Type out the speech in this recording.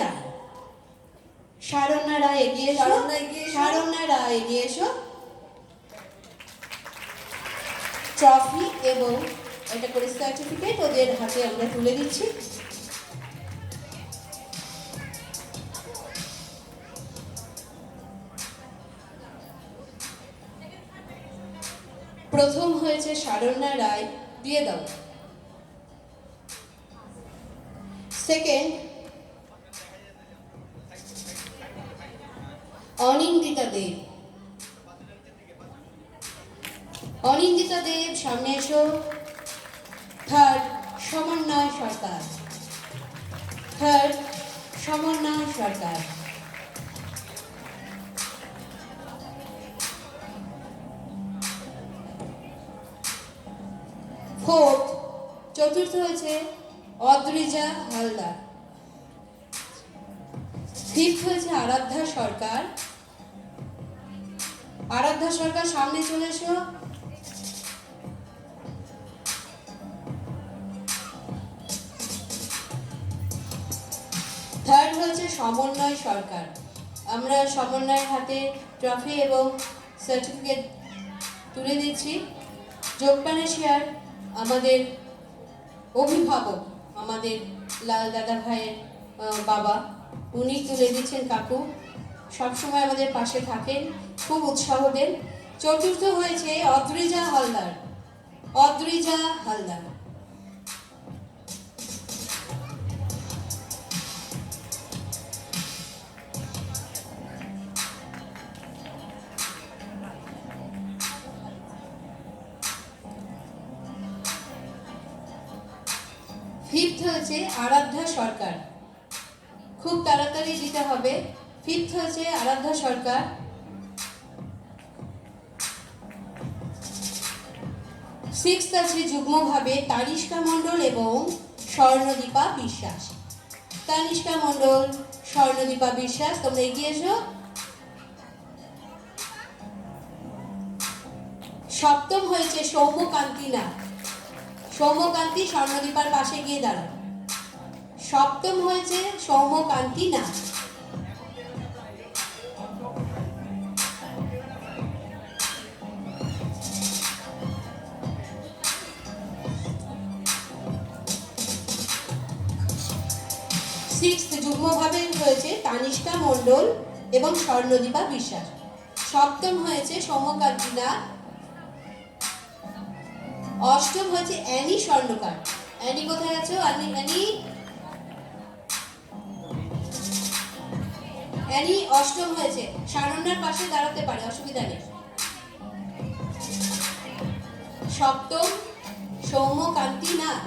রায়। রায় এগিয়ে এসো। রায় এগিয়ে এসো। ট্রফি এবং এটা করে সার্টিফিকেট ওদের হাতে আমরা তুলে দিচ্ছি। প্রথম হয়েছে সারণ্যা রায় দিয়ে দাও। সেকেন্ড অনিন্দিতা দেব। অনিন্দিতা দেব, সামনে এসো। থার্ড সমন্বয় সরকার। থার্ড সমন্বয় সরকার। ফোর্থ চতুর্থ হয়েছে অদ্রিজা হালদার। ফিফথ হয়েছে আরাধ্যা সরকার। আরাধ্যা সরকার, সামনে চলে এসো। থার্ড হয়েছে সমন্বয় সরকার। আমরা সমন্বয়ের হাতে ট্রফি এবং সার্টিফিকেট তুলে দিচ্ছি। যোগদানে শেয়ার আমাদের অভিভাবক আমাদের লাল দাদা ভাইয়ের বাবা। উনি তুলে দিচ্ছেন কাকু। সবসময় আমাদের পাশে থাকেন, খুব উৎসাহ দেন। চতুর্থ হয়েছে অদ্রিজা হালদার। অদ্রিজা হালদার। ফিফথ হয়েছে আরাধ্যা সরকার। খুব তাড়াতাড়ি দিতে হবে। ফিফথ হয়েছে আরাধ্যা সরকার। সিক্স আছে যুগ্মভাবে তানিষ্কা মণ্ডল এবং স্বর্ণদীপা বিশ্বাস। তানিষ্কা মণ্ডল, স্বর্ণদীপা বিশ্বাস, তোমরা এগিয়ে এসো। সপ্তম হয়েছে সৌম্যকান্তি নাথ সৌম্যকান্তি স্বর্ণদীপার পাশে গিয়ে দাঁড়ান সপ্তম হয়েছে সৌম্যকান্তি নাথ যুগ্মভাবে হয়েছে মণ্ডল এবং স্বর্ণদীপা বিশ্বাস। সপ্তম হয়েছে সৌম্যকান্তি নাথ অষ্টম হচ্ছে অ্যানি স্বর্ণকার। অ্যানি কোথায় আছো? Annie Annie? অ্যানি অষ্টম হয়েছে। সারণ্যার পাশে দাঁড়াতে পারে, অসুবিধা নেই। সপ্তম সৌম্য কান্তি নাথ।